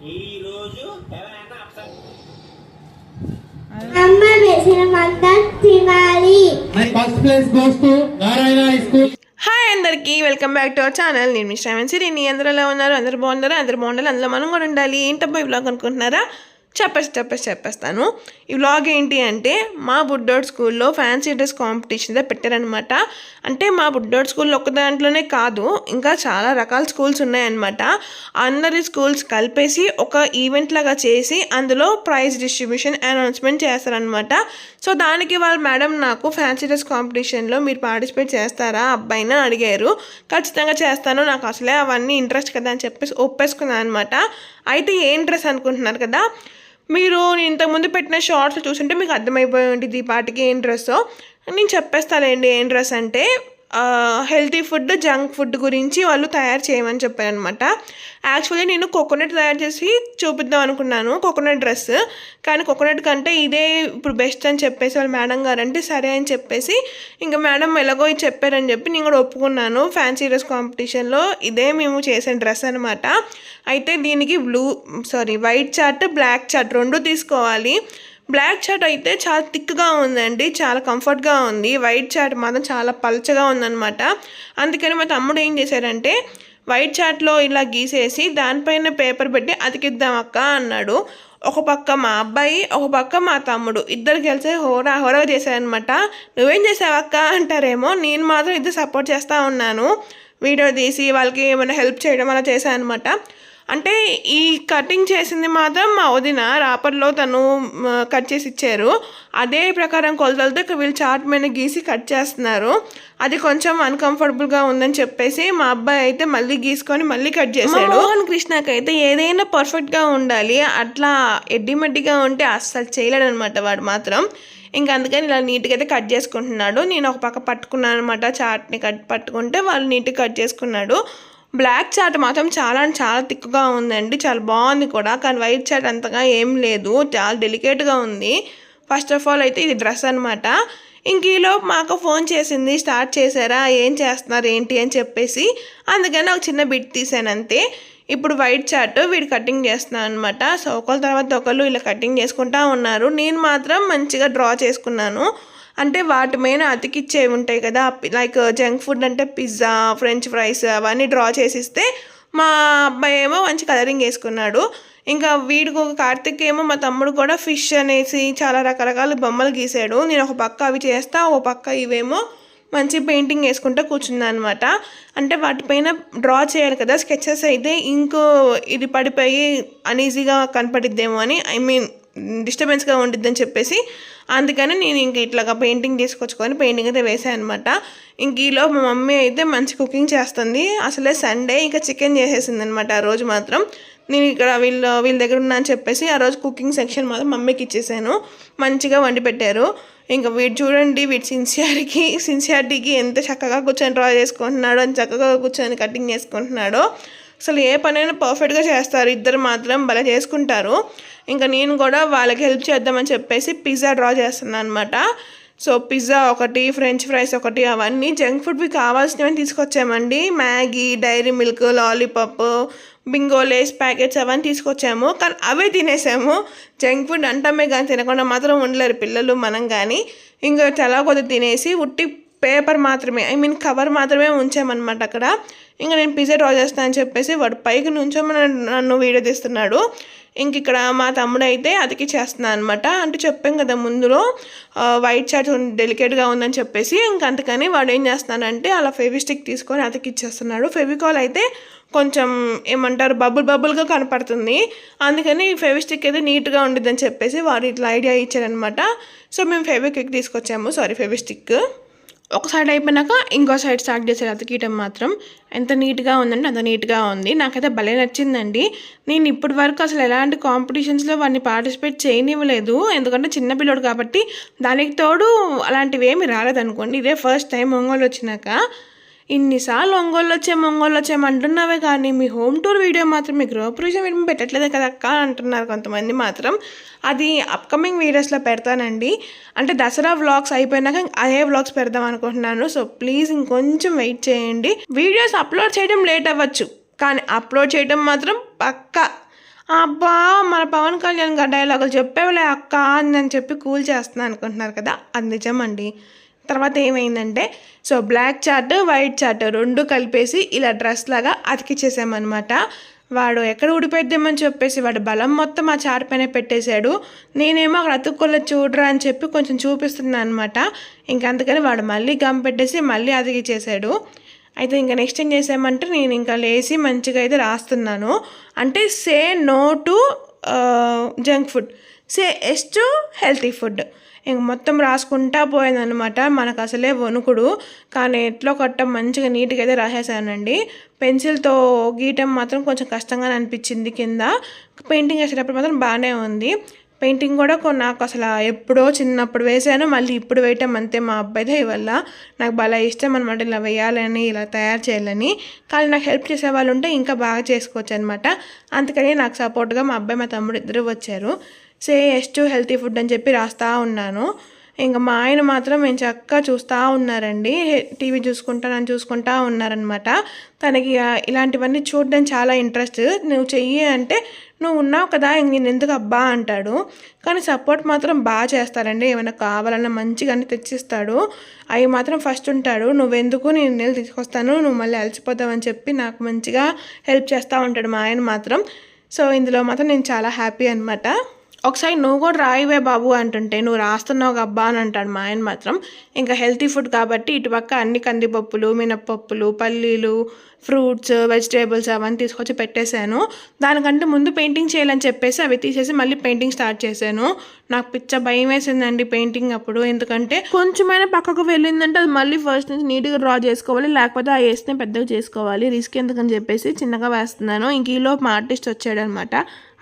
ఈ రోజు ఎవరైనా అప్సెట్ అమ్మ వేసిన మంట తినాలి. First place goes to Narayana high school hi అందరికీ welcome back to our channel నేను మీ శ్రావణ్ సిరిని అందరూ ఎలా ఉన్నారు? అందరూ బాగున్నారా? అందరూ బాగుండాలి. అందులో మనం కూడా ఉండాలి. ఏంటబ్బా ఈ వ్లాగ్ అనుకుంటున్నారా? చెప్పేసి చెప్పేసి చెప్పేస్తాను. ఈ వ్లాగ్ ఏంటి అంటే మా బుడ్డోడ్ స్కూల్లో ఫ్యాన్సీ డ్రెస్ కాంపిటీషన్ పెట్టారనమాట అంటే మా బుడ్డోడ్ స్కూల్లో ఒక దాంట్లోనే కాదు ఇంకా చాలా రకాల స్కూల్స్ ఉన్నాయన్నమాట. అందరి స్కూల్స్ కలిపేసి ఒక ఈవెంట్ లాగా చేసి అందులో ప్రైజ్ డిస్ట్రిబ్యూషన్ అనౌన్స్మెంట్ చేస్తారనమాట సో దానికి వాళ్ళ మేడం నాకు ఫ్యాన్సీ డ్రెస్ కాంపిటీషన్లో మీరు పార్టిసిపేట్ చేస్తారా అబ్బాయిని అని అడిగారు. ఖచ్చితంగా చేస్తాను నాకు అసలే అవన్నీ ఇంట్రెస్ట్ కదా అని చెప్పేసి ఒప్పేసుకున్నాను అనమాట అయితే ఏం డ్రెస్ అనుకుంటున్నారు కదా? మీరు నేను ఇంతకుముందు పెట్టిన షార్ట్స్ చూసుంటే మీకు అర్థమైపోయి ఉంటుంది ఈ పాటికి ఏం డ్రెస్సో. నేను చెప్పేస్తానండి ఏం డ్రెస్ అంటే హెల్తీ ఫుడ్ జంక్ ఫుడ్ గురించి వాళ్ళు తయారు చేయమని చెప్పారనమాట. యాక్చువల్లీ నేను కోకోనట్ తయారు చేసి చూపిద్దాం అనుకున్నాను కోకోనట్ డ్రెస్ కానీ కోకోనట్ కంటే ఇదే ఇప్పుడు బెస్ట్ అని చెప్పేసి వాళ్ళు మేడం గారు అంటే సరే అని చెప్పేసి ఇంకా మేడం ఎలాగో ఇది చెప్పారని చెప్పి నేను కూడా ఒప్పుకున్నాను. ఫ్యాన్సీ డ్రెస్ కాంపిటీషన్లో ఇదే మేము చేసిన డ్రెస్ అనమాట. అయితే దీనికి blue sorry white chart black chart రెండు తీసుకోవాలి. బ్లాక్ చాట్ అయితే చాలా థిక్గా ఉందండి చాలా కంఫర్ట్గా ఉంది. వైట్ చాట్ మాత్రం చాలా పలచగా ఉందన్నమాట. అందుకని మా తమ్ముడు ఏం చేశారంటే వైట్ చాట్లో ఇలా గీసేసి దానిపైన పేపర్ పెట్టి అతికిద్దాం అక్క అన్నాడు. ఒక పక్క మా అబ్బాయి ఒక పక్క మా తమ్ముడు. ఇద్దరు కలిసి హోరా హోరా చేశారనమాట నువ్వేం చేసావక్క అంటారేమో నేను మాత్రం ఇద్దరు సపోర్ట్ చేస్తూ ఉన్నాను. వీడియో తీసి వాళ్ళకి ఏమైనా హెల్ప్ చేయడం అలా చేశాను అనమాట అంటే ఈ కటింగ్ చేసింది మాత్రం మా వదిన. రాపర్లో తను కట్ చేసి ఇచ్చారు. అదే ప్రకారం కొలతలతో వీళ్ళు చార్ట్ మీద గీసి కట్ చేస్తున్నారు. అది కొంచెం అన్కంఫర్టబుల్గా ఉందని చెప్పేసి మా అబ్బాయి అయితే మళ్ళీ గీసుకొని మళ్ళీ కట్ చేశాడు. మోహన్ కృష్ణకి అయితే ఏదైనా పర్ఫెక్ట్గా ఉండాలి. అట్లా ఎడ్డిమడ్డిగా ఉంటే అస్సలు చేయలేడు అనమాట వాడు మాత్రం. ఇంకా అందుకని ఇలా నీట్గా అయితే కట్ చేసుకుంటున్నాడు. నేను ఒక పక్క పట్టుకున్నాను అనమాట చాట్ని కట్ పట్టుకుంటే వాళ్ళు నీట్గా కట్ చేసుకున్నాడు. బ్లాక్ చాట్ మాత్రం చాలా చాలా థిక్గా ఉందండి. చాలా బాగుంది కూడా. కానీ వైట్ చాట్ అంతగా ఏం లేదు. చాలా డెలికేట్గా ఉంది. ఫస్ట్ ఆఫ్ ఆల్ అయితే ఇది డ్రెస్ అనమాట ఇంక ఈలోపు మాకు ఫోన్ చేసింది. స్టార్ట్ చేశారా? ఏం చేస్తున్నారు? ఏంటి? అని చెప్పేసి. అందుకని ఒక చిన్న బిట్ తీసాను అంతే. ఇప్పుడు వైట్ చార్ట్ వీడు కటింగ్ చేస్తున్నాను అనమాట సో ఒకళ్ళ తర్వాత ఒకళ్ళు ఇలా కటింగ్ చేసుకుంటా ఉన్నారు. నేను మాత్రం మంచిగా డ్రా చేసుకున్నాను. అంటే వాటి మీద అతికిచ్చేవి ఉంటాయి కదా లైక్ జంక్ ఫుడ్ అంటే పిజ్జా ఫ్రెంచ్ ఫ్రైస్ అవన్నీ డ్రా చేసిస్తే మా అబ్బాయి ఏమో మంచి కలరింగ్ వేసుకున్నాడు. ఇంకా వీడికి ఒక కార్తిక్ ఏమో మా తమ్ముడు కూడా ఫిష్ అనేసి చాలా రకరకాల బొమ్మలు గీసాడు. నేను ఒక పక్క అవి చేస్తా ఒక పక్క ఇవేమో మంచి పెయింటింగ్ వేసుకుంటూ కూర్చుంది అనమాట అంటే వాటిపైన డ్రా చేయాలి కదా స్కెచెస్ అయితే ఇంకో ఇది పడిపోయి అనీజీగా కనపడిద్దేమో అని ఐ మీన్ డిస్టర్బెన్స్గా ఉండిద్దని చెప్పేసి అందుకని నేను ఇంక ఇట్లాగా పెయింటింగ్ తీసుకొచ్చుకొని పెయింటింగ్ అయితే వేసాను అనమాట ఇంక ఈలో మా మమ్మీ అయితే మంచి కుకింగ్ చేస్తుంది. అసలే సండే ఇంకా చికెన్ చేసేసింది అనమాట ఆ రోజు మాత్రం. నేను ఇక్కడ వీళ్ళ వీళ్ళ దగ్గర ఉన్నా అని చెప్పేసి ఆ రోజు కుకింగ్ సెక్షన్ మాత్రం మమ్మీకి ఇచ్చేసాను. మంచిగా వండి పెట్టారు. ఇంకా వీడు చూడండి వీడు సిన్సియారిటీ సిన్సియారిటీకి ఎంత చక్కగా కూర్చొని డ్రా చేసుకుంటున్నాడో అని చక్కగా కూర్చొని కటింగ్ చేసుకుంటున్నాడో. అసలు ఏ పనైనా పర్ఫెక్ట్గా చేస్తారు. ఇద్దరు మాత్రం భలే చేసుకుంటారు. ఇంకా నేను కూడా వాళ్ళకి హెల్ప్ చేద్దామని చెప్పేసి పిజ్జా డ్రా చేస్తున్నాను అనమాట సో పిజ్జా ఒకటి ఫ్రెంచ్ ఫ్రైస్ ఒకటి అవన్నీ జంక్ ఫుడ్వి కావాల్సినవి తీసుకొచ్చామండి. Maggi Dairy Milk lollipop Bingo Lays packets అవన్నీ తీసుకొచ్చాము. కానీ అవే తినేసాము. జంక్ ఫుడ్ అంటామే కానీ తినకుండా మాత్రం ఉండలేరు పిల్లలు మనం కానీ. ఇంకా చాలా కొద్ది తినేసి ఉట్టి పేపర్ మాత్రమే ఐ మీన్ కవర్ మాత్రమే ఉంచామన్నమాట అక్కడ. ఇంకా నేను పిజ్జా డ్రా చేస్తానని చెప్పేసి వాడు పైకి నుంచో నన్ను వీడియో తీస్తున్నాడు. ఇంక ఇక్కడ మా తమ్ముడు అయితే అతికి చేస్తున్నాను అనమాట అంటే చెప్పాం కదా ముందులో వైట్ చాట్ డెలికేట్గా ఉందని చెప్పేసి ఇంకంతకని అందుకని వాడు ఏం చేస్తున్నానంటే అలా ఫెవిస్టిక్ తీసుకొని అతికిచ్చేస్తున్నాడు ఫెవికాల్ అయితే కొంచెం ఏమంటారు బబుల్ బబుల్గా కనపడుతుంది. అందుకని ఫెవిస్టిక్ అయితే నీట్గా ఉండిద్దని చెప్పేసి వాడు ఇట్లా ఐడియా ఇచ్చారనమాట సో మేము ఫెవిక్విక్ తీసుకొచ్చాము. సారీ ఫెవిస్టిక్. ఒక సైడ్ అయిపోయినాక ఇంకో సైడ్ స్టార్ట్ చేశారు అతికీయటం మాత్రం ఎంత నీట్గా ఉందంటే అంత నీట్గా ఉంది. నాకైతే భలే నచ్చిందండి. నేను ఇప్పటి వరకు అసలు ఎలాంటి కాంపిటీషన్స్లో వాడిని పార్టిసిపేట్ చేయనివ్వలేదు. ఎందుకంటే చిన్న పిల్లోడు కాబట్టి దానికి తోడు అలాంటివి ఏమి రాలేదనుకోండి. ఇదే ఫస్ట్ టైం ఒంగోలు వచ్చినాక ఇన్నిసార్లు ఒంగోలు వచ్చే ఒంగోలు వచ్చాము అంటున్నావే కానీ మీ హోమ్ టూర్ వీడియో మాత్రం మీ గృహప్రవేశం వీడియో పెట్టట్లేదు కదా అక్క అంటున్నారు కొంతమంది మాత్రం. అది అప్కమింగ్ వీడియోస్లో పెడతానండి. అంటే దసరా వ్లాగ్స్ అయిపోయినాక అదే వ్లాగ్స్ పెడదాం అనుకుంటున్నాను. సో ప్లీజ్ ఇంకొంచెం వెయిట్ చేయండి. వీడియోస్ అప్లోడ్ చేయడం లేట్ అవ్వచ్చు. కానీ అప్లోడ్ చేయడం మాత్రం పక్కా. అబ్బా మన పవన్ కళ్యాణ్ గారి డైలాగులు చెప్పేవలే అక్క అని చెప్పి కూల్ చేస్తున్నాను అనుకుంటున్నారు కదా. అది నిజమండి. తర్వాత ఏమైందంటే so black chart white chart రెండు కలిపేసి ఇలా డ్రెస్ లాగా అతికిచ్చేసామన్నమాట. వాడు ఎక్కడ ఊడిపోయిద్దామని చెప్పేసి వాడు బలం మొత్తం ఆ చార్ పైన పెట్టేశాడు. నేనేమో అక్కడ అతుక్కోలే చూడరా అని చెప్పి కొంచెం చూపిస్తున్నాను అనమాట ఇంకందుకని వాడు మళ్ళీ గమ్ పెట్టేసి మళ్ళీ అతికిచ్చేసాడు. అయితే ఇంకా నెక్స్ట్ ఏం చేసామంటే నేను ఇంకా లేచి మంచిగా అయితే రాస్తున్నాను. అంటే say no to junk food. Say yes to healthy food ఇంక మొత్తం రాసుకుంటా పోయిందనమాట మనకు అసలే వణుకుడు. కానీ ఎట్లో కొట్ట మంచిగా నీట్గా అయితే రాసేసానండి. పెన్సిల్తో గీయటం మాత్రం కొంచెం కష్టంగానే అనిపించింది కింద. పెయింటింగ్ వేసేటప్పుడు మాత్రం బాగానే ఉంది. పెయింటింగ్ కూడా నాకు అసలు ఎప్పుడో చిన్నప్పుడు వేసాను. మళ్ళీ ఇప్పుడు వేయటం అంతే మా అబ్బాయిదే వల్ల. నాకు బాగా ఇష్టం అనమాట ఇలా వేయాలని ఇలా తయారు చేయాలని. కానీ నాకు హెల్ప్ చేసే వాళ్ళు ఉంటే ఇంకా బాగా చేసుకోవచ్చు అనమాట అందుకని నాకు సపోర్ట్గా మా అబ్బాయి మా తమ్ముడు ఇద్దరు వచ్చారు. Say yes to healthy food అని చెప్పి రాస్తూ ఉన్నాను. ఇంకా మా ఆయన మాత్రం మేము చక్కగా చూస్తూ ఉన్నారండి. టీవీ చూసుకుంటా నన్ను చూసుకుంటా ఉన్నారనమాట తనకి ఇలాంటివన్నీ చూడడం చాలా ఇంట్రెస్ట్ నువ్వు చెయ్యి అంటే నువ్వు ఉన్నావు కదా నేను ఎందుకు అబ్బా అంటాడు. కానీ సపోర్ట్ మాత్రం బాగా చేస్తారండి. ఏమైనా కావాలన్నా మంచిగా అన్ని తెచ్చిస్తాడు. అవి మాత్రం ఫస్ట్ ఉంటాడు. నువ్వెందుకు నేను నెల తీసుకొస్తాను నువ్వు మళ్ళీ అలసిపోతావని చెప్పి నాకు మంచిగా హెల్ప్ చేస్తూ ఉంటాడు మా ఆయన మాత్రం. సో ఇందులో మాత్రం నేను చాలా హ్యాపీ అనమాట ఒకసారి నువ్వు కూడా రాయివే బాబు అంటుంటే నువ్వు రాస్తున్నావు అబ్బా అని అంటాడు మా ఆయన మాత్రం. ఇంకా హెల్తీ ఫుడ్ కాబట్టి ఇటుపక్క అన్ని కందిపప్పులు మినప్పప్పులు పల్లీలు ఫ్రూట్స్ వెజిటేబుల్స్ అవన్నీ తీసుకొచ్చి పెట్టేశాను. దానికంటే ముందు పెయింటింగ్ చేయాలని చెప్పేసి అవి తీసేసి మళ్ళీ పెయింటింగ్ స్టార్ట్ చేశాను. నాకు పిచ్చ భయం వేసిందండి పెయింటింగ్ అప్పుడు. ఎందుకంటే కొంచెమైనా పక్కకు వెళ్ళిందంటే అది మళ్ళీ ఫస్ట్ నుంచి నీట్గా డ్రా చేసుకోవాలి లేకపోతే ఆ వేస్తే పెద్దగా చేసుకోవాలి. రిస్క్ ఎందుకని చెప్పేసి చిన్నగా వేస్తున్నాను. ఇంక ఈలోపు మా ఆర్టిస్ట్ వచ్చాడనమాట.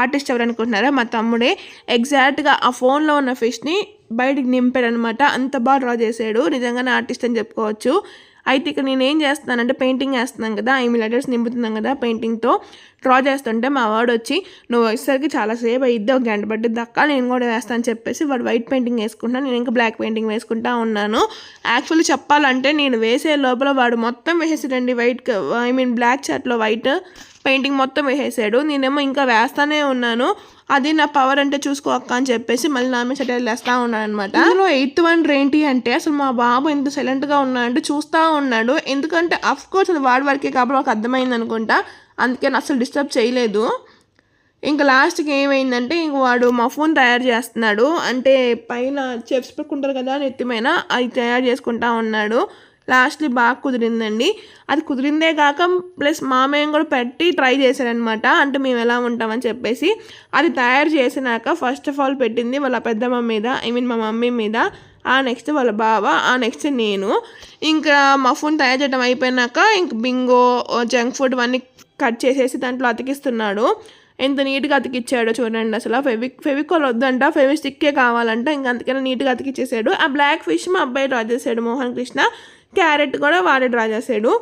ఆర్టిస్ట్ ఎవరనుకుంటున్నారా? మా తమ్ముడే ఎగ్జాక్ట్గా ఆ ఫోన్లో ఉన్న ఫిష్ని బయటికి నింపాడు అనమాట అంత బాగా డ్రా చేశాడు నిజంగానే ఆర్టిస్ట్ అని చెప్పుకోవచ్చు. అయితే ఇక్కడ నేను ఏం చేస్తున్నానంటే పెయింటింగ్ వేస్తున్నాను కదా. ఐ మీ లెటర్స్ నింపుతున్నాం కదా పెయింటింగ్తో. డ్రా చేస్తుంటే మా వాడు వచ్చి నువ్వు వచ్చేసరికి చాలాసేపు అయిద్ది ఒక గంట పట్టి దక్క నేను కూడా వేస్తాను చెప్పేసి వాడు వైట్ పెయింటింగ్ వేసుకుంటాను నేను ఇంకా బ్లాక్ పెయింటింగ్ వేసుకుంటా ఉన్నాను. యాక్చువల్లీ చెప్పాలంటే నేను వేసే లోపల వాడు మొత్తం వేసేసాడండి వైట్ ఐ మీన్ బ్లాక్ షర్ట్లో వైట్. పెయింటింగ్ మొత్తం వేసేసాడు. నేనేమో ఇంకా వేస్తానే ఉన్నాను. అది నా పవర్ అంటే చూసుకో అక్క అని చెప్పేసి మళ్ళీ నా మీద సెటైల్ వేస్తూ ఉన్నాను అనమాట అందులో ఎయిత్ వన్ ఏంటి అంటే అసలు మా బాబు ఎంత సైలెంట్గా ఉన్నాడంటే చూస్తూ ఉన్నాడు. ఎందుకంటే అఫ్ కోర్స్ అది వాడి వరకే కాబట్టి నాకు అర్థమైంది అనుకుంటా. అందుకే అసలు డిస్టర్బ్ చేయలేదు. ఇంకా లాస్ట్కి ఏమైందంటే ఇంక వాడు మా ఫోన్ తయారు చేస్తున్నాడు. అంటే పైన చెప్స్ పెట్టుకుంటారు కదా నెత్తిమైన అది తయారు చేసుకుంటా ఉన్నాడు. లాస్ట్లీ బాగా కుదిరిందండి. అది కుదిరిందే కాక ప్లస్ మామయ్య కూడా పెట్టి ట్రై చేశారనమాట అంటే మేము ఎలా ఉంటామని చెప్పేసి. అది తయారు చేసినాక ఫస్ట్ ఆఫ్ ఆల్ పెట్టింది వాళ్ళ పెద్దమ్మ మీద ఐ మీన్ మా మమ్మీ మీద ఆ నెక్స్ట్ వాళ్ళ బావ ఆ నెక్స్ట్ నేను. ఇంకా మా తయారు చేయడం అయిపోయినాక ఇంక బింగో జంక్ ఫుడ్ అన్నీ కట్ చేసేసి దాంట్లో అతికిస్తున్నాడు. ఎంత నీట్గా అతికిచ్చాడో చూడండి అసలు. ఫెవిక్ ఫెవికోల్ వద్దంట. ఫెవి స్టిక్కే కావాలంట. ఇంకా అందుకని నీట్గా అతికిచ్చేసాడు. ఆ బ్లాక్ ఫిష్ మా అబ్బాయి డ్రా చేశాడు మోహన్ కృష్ణ. క్యారెట్ కూడా వాడే డ్రా చేశాడు.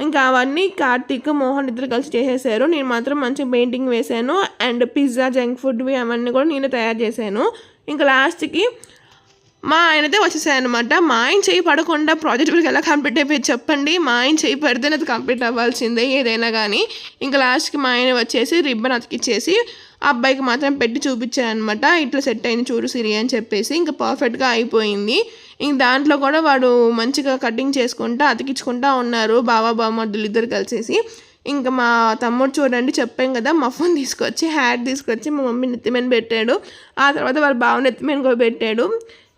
ఇంకా అవన్నీ కార్తీక్ మోహన్ ఇద్దరు కలిసి చేసేసారు. నేను మాత్రం మంచి పెయింటింగ్ వేశాను అండ్ పిజ్జా జంక్ ఫుడ్వి అవన్నీ కూడా నేను తయారు చేశాను. ఇంకా లాస్ట్కి మా ఆయనతే వచ్చేసాయి అనమాట మా ఆయన చేయి పడకుండా ప్రాజెక్ట్ వరకు ఎలా కంప్లీట్ అయిపోయి చెప్పండి. మా ఆయన చేయి పడితేనే అది కంప్లీట్ అవ్వాల్సిందే ఏదైనా కానీ ఇంకా లాస్ట్కి మా ఆయన వచ్చేసి రిబ్బన్ అతికిచ్చేసి ఆ అబ్బాయికి మాత్రం పెట్టి చూపించారనమాట ఇట్లా సెట్ అయింది చూడు సిరి అని చెప్పేసి. ఇంకా పర్ఫెక్ట్గా అయిపోయింది. ఇంక దాంట్లో కూడా వాడు మంచిగా కటింగ్ చేసుకుంటా అతికించుకుంటా ఉన్నారు. బావా బామ్మద్దులు ఇద్దరు కలిసేసి. ఇంకా మా తమ్ముడు చూడండి చెప్పాం కదా మా ఫోన్ తీసుకొచ్చి హ్యాట్ తీసుకొచ్చి మా మమ్మీ నెత్తిమీన పెట్టాడు. ఆ తర్వాత వాళ్ళ బావ నెత్తిమీన కూడా పెట్టాడు.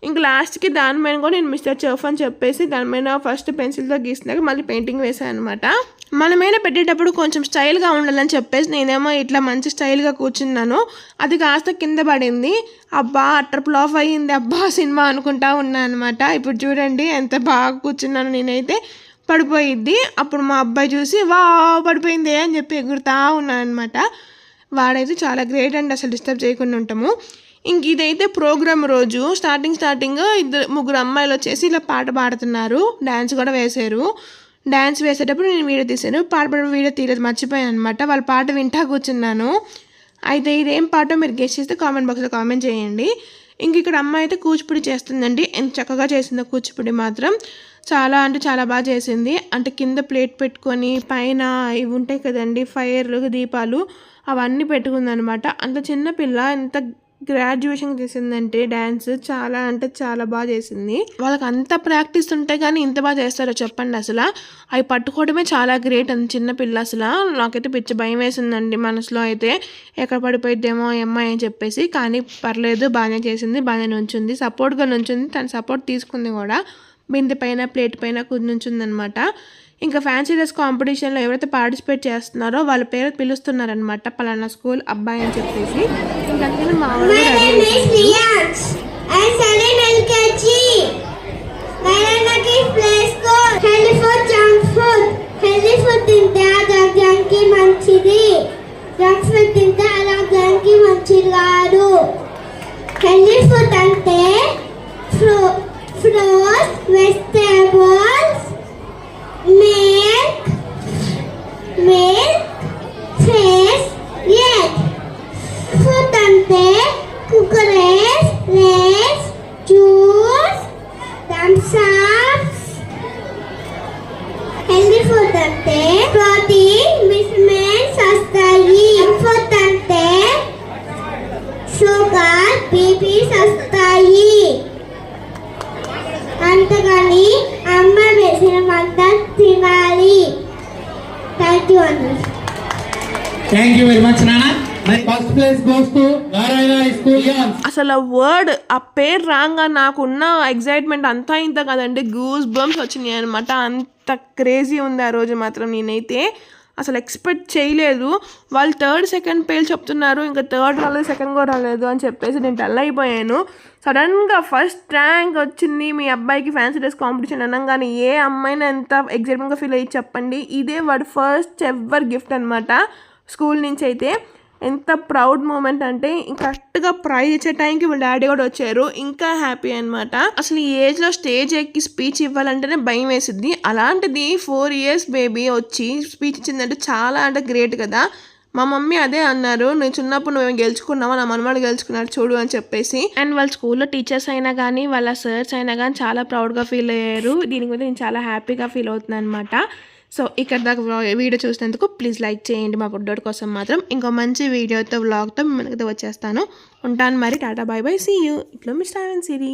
ఇంకా లాస్ట్కి దాని మీద కూడా నేను మిస్టర్ చెఫ్ అని చెప్పేసి దాని మీద ఫస్ట్ పెన్సిల్తో గీసినాక మళ్ళీ పెయింటింగ్ వేసాను అనమాట మన మీద పెట్టేటప్పుడు కొంచెం స్టైల్గా ఉండాలని చెప్పేసి నేనేమో ఇట్లా మంచి స్టైల్గా కూర్చున్నాను. అది కాస్త కింద పడింది. అబ్బా అట్టర్ ఫ్లాప్ అయ్యింది. అబ్బా సినిమా అనుకుంటా ఉన్నా అనమాట ఇప్పుడు చూడండి ఎంత బాగా కూర్చున్నాను నేనైతే. పడిపోయిద్ది. అప్పుడు మా అబ్బాయి చూసి వా పడిపోయింది అని చెప్పి ఎగురుతా ఉన్నాను అనమాట వాడైతే చాలా గ్రేట్ అండి అసలు డిస్టర్బ్ చేయకుండా ఉంటాము ఇంక ఇదైతే ప్రోగ్రామ్ రోజు. స్టార్టింగ్ స్టార్టింగ్ ఇద్దరు ముగ్గురు అమ్మాయిలు వచ్చేసి ఇలా పాట పాడుతున్నారు. డ్యాన్స్ కూడా వేశారు. డ్యాన్స్ వేసేటప్పుడు నేను వీడియో తీశాను. పాట వీడియో తీయలేదు మర్చిపోయాను అనమాట వాళ్ళ పాట వింటా కూర్చున్నాను. అయితే ఇదేం పాటో మీరు గెస్ట్ చేస్తే కామెంట్ బాక్స్లో కామెంట్ చేయండి. ఇంక ఇక్కడ అమ్మాయి అయితే కూచిపూడి చేస్తుందండి. ఎంత చక్కగా చేసిందో కూచిపూడి మాత్రం. చాలా అంటే చాలా బాగా చేసింది. అంటే కింద ప్లేట్ పెట్టుకొని పైన ఇవి ఉంటాయి కదండి ఫైర్లు దీపాలు అవన్నీ పెట్టుకుందనమాట అంత చిన్న పిల్ల ఎంత గ్రాడ్యుయేషన్ చేసిందంటే డ్యాన్స్ చాలా అంటే చాలా బాగా చేసింది. వాళ్ళకి అంత ప్రాక్టీస్ ఉంటే కానీ ఇంత బాగా చేస్తారో చెప్పండి అసలు. అవి పట్టుకోవడమే చాలా గ్రేట్ అంత చిన్న పిల్ల అసలు. నాకైతే పిచ్చి భయం వేసిందండి మనసులో అయితే. ఎక్కడ పడిపోయిద్దేమో ఏమ్మా అని చెప్పేసి. కానీ పర్లేదు బాగానే చేసింది బాగానే నుంచింది. సపోర్ట్గా నుంచింది తను సపోర్ట్ తీసుకుంది కూడా. బిందె పైన ప్లేట్ పైన నుంచుంది అనమాట ఇంకా ఫ్యాన్సీ డ్రెస్ కాంపిటీషన్లో ఎవరైతే పార్టిసిపేట్ చేస్తున్నారో వాళ్ళ పేరు పిలుస్తున్నారనమాట పలానా స్కూల్ అబ్బాయి అని చెప్పేసి. ఇంకా మా వాళ్ళు రెడీ థ్యాంక్ యూ అన్న థ్యాంక్ యూ వెరీ మచ్ నాన్న మరి first place goes to Narayana high school girls అసలు ఆ వర్డ్ ఆ పేరు రాగా నాకున్న ఎగ్జైట్మెంట్ అంతా ఇంత కదండి. గూస్ బంప్స్ వచ్చినాయి అనమాట అంత క్రేజీ ఉంది ఆ రోజు మాత్రం నేనైతే. అసలు ఎక్స్పెక్ట్ చేయలేదు. వాళ్ళు థర్డ్ సెకండ్ పేరు చెప్తున్నారు. ఇంకా థర్డ్ రాలేదు సెకండ్ కూడా రాలేదు అని చెప్పేసి నేను డల్ అయిపోయాను. సడన్గా ఫస్ట్ ర్యాంక్ వచ్చింది మీ అబ్బాయికి ఫ్యాన్సీ డ్రెస్ కాంపిటీషన్ అనగానే. ఏ అమ్మాయిని ఎంత ఎగ్జైట్మెంట్గా ఫీల్ అయ్యి చెప్పండి. ఇదే వాడు ఫస్ట్ ఎవర్ గిఫ్ట్ అనమాట స్కూల్ నుంచి అయితే. ఎంత ప్రౌడ్ మూమెంట్ అంటే కరెక్ట్గా ప్రైజ్ ఇచ్చే టైంకి వాళ్ళ డాడీ కూడా వచ్చారు. ఇంకా హ్యాపీ అనమాట అసలు ఈ ఏజ్లో స్టేజ్ ఎక్కి స్పీచ్ ఇవ్వాలంటేనే భయం వేసిద్ది. అలాంటిది ఫోర్ ఇయర్స్ బేబీ వచ్చి స్పీచ్ ఇచ్చిందంటే చాలా అంటే గ్రేట్ కదా. మా మమ్మీ అదే అన్నారు. నేను చిన్నప్పుడు నువ్వు గెలుచుకున్నావా? నా మనవాడు గెలుచుకున్నాడు చూడు అని చెప్పేసి. అండ్ వాళ్ళ స్కూల్లో టీచర్స్ అయినా కానీ వాళ్ళ సర్స్ అయినా కానీ చాలా ప్రౌడ్గా ఫీల్ అయ్యారు. దీని గురించి నేను చాలా హ్యాపీగా ఫీల్ అవుతున్నాను అనమాట సో ఇక్కడ దాకా వీడియో చూసినందుకు ప్లీజ్ లైక్ చేయండి. మా బుడ్డోడి కోసం మాత్రం ఇంకో మంచి వీడియోతో వ్లాగ్తో మిమ్మల్ని వచ్చేస్తాను. ఉంటాను మరి. Tata bye bye. See you ఇట్లా మిస్టర్ సిరీ